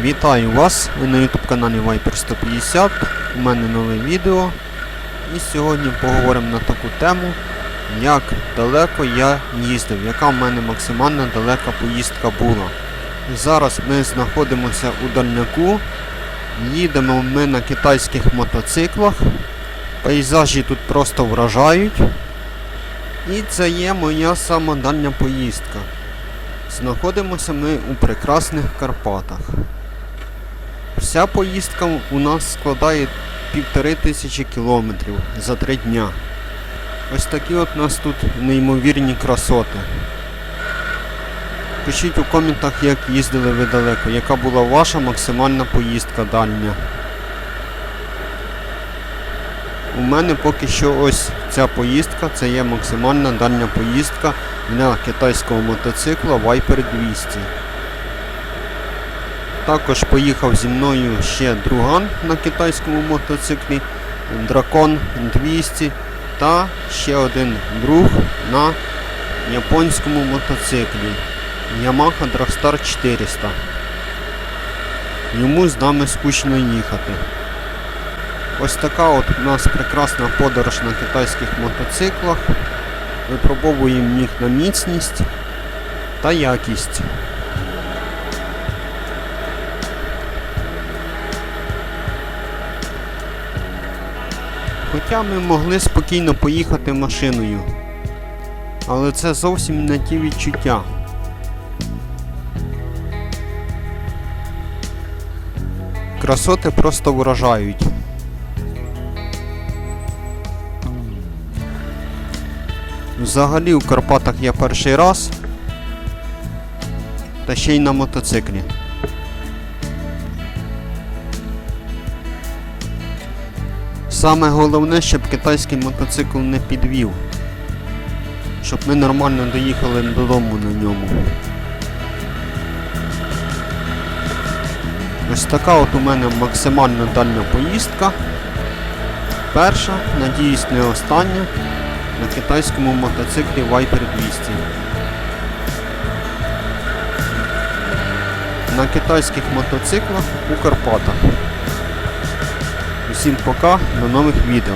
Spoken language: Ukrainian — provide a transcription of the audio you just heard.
Вітаю вас! Ви на YouTube каналі Viper 150. У мене нове відео. І сьогодні поговоримо на таку тему, як далеко я їздив, яка в мене максимальна далека поїздка була. Зараз ми знаходимося у дальняку. Їдемо ми на китайських мотоциклах. Пейзажі тут просто вражають. І це є моя сама дальня поїздка. Знаходимося ми у прекрасних Карпатах. Вся поїздка у нас складає півтори тисячі кілометрів за три дня. Ось такі от у нас тут неймовірні красоти. Пишіть у коментах, як їздили ви далеко, яка була ваша максимальна поїздка дальня. У мене поки що ось ця поїздка, це є максимальна дальня поїздка для китайського мотоцикла Viper 200. Також поїхав зі мною ще друган на китайському мотоциклі Дракон 200 та ще один друг на японському мотоциклі Yamaha Dragstar 400. Йому з нами скучно їхати. Ось така от у нас прекрасна подорож на китайських мотоциклах. Випробовуємо їх на міцність та якість. Хоча ми могли спокійно поїхати машиною. Але це зовсім не ті відчуття. Красоти просто вражають. Взагалі у Карпатах я перший раз. Та ще й на мотоциклі. Саме головне, щоб китайський мотоцикл не підвів. Щоб ми нормально доїхали додому на ньому. Ось така от у мене максимально дальня поїздка. Перша, надіюсь, не остання на китайському мотоциклі Viper 200. На китайських мотоциклах у Карпатах. Усім пока, до нових відео.